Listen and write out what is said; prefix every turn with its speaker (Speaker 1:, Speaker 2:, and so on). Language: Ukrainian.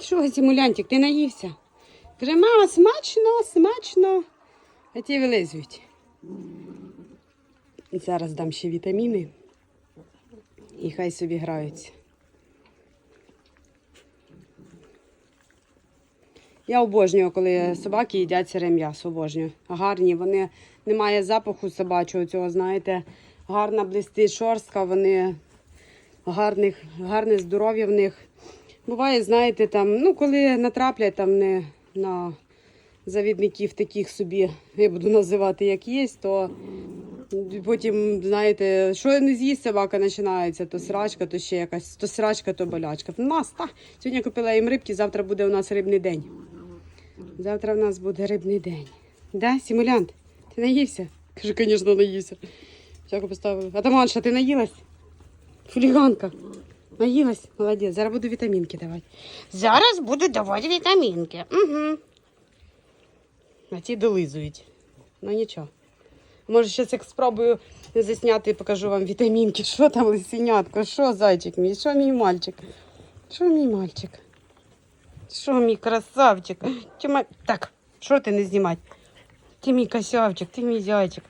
Speaker 1: Що, Сімулянтик, ти наївся? Каже, смачно, смачно. А ті вилизують. Зараз дам ще вітаміни. І хай собі граються. Я обожнюю, коли собаки їдять сире м'ясо. Обожнюю. Гарні, вони немає запаху собачого цього, знаєте, гарна блистить шорстка, вони гарних, гарне здоров'я в них. Буває, знаєте, там, ну, коли натраплять там не на завідників таких собі, я буду називати як є, то потім, знаєте, що не з'їсть собака починається, то срачка, то ще якась, то срачка, то болячка. В нас так. Сьогодні купила їм рибки, завтра буде у нас рибний день. Завтра в нас буде рибний день. Да, Симулянт? Ти наївся? Кажу, звісно, наївся. Всяко поставили. Атаманша, ти наїлась? Хуліганка. Наїлась? Молодець. Зараз буду вітамінки давати. Зараз буду давати вітамінки. Угу. А ті долизують. Ну нічого. Може, зараз як спробую засняти і покажу вам вітамінки. Що там лисенятко? Що зайчик мій? Що мій мальчик? Що мій мальчик? Що мій красавчик? Ти Так, що ти не знімати? Ти мій красавчик, ти мій зайчик.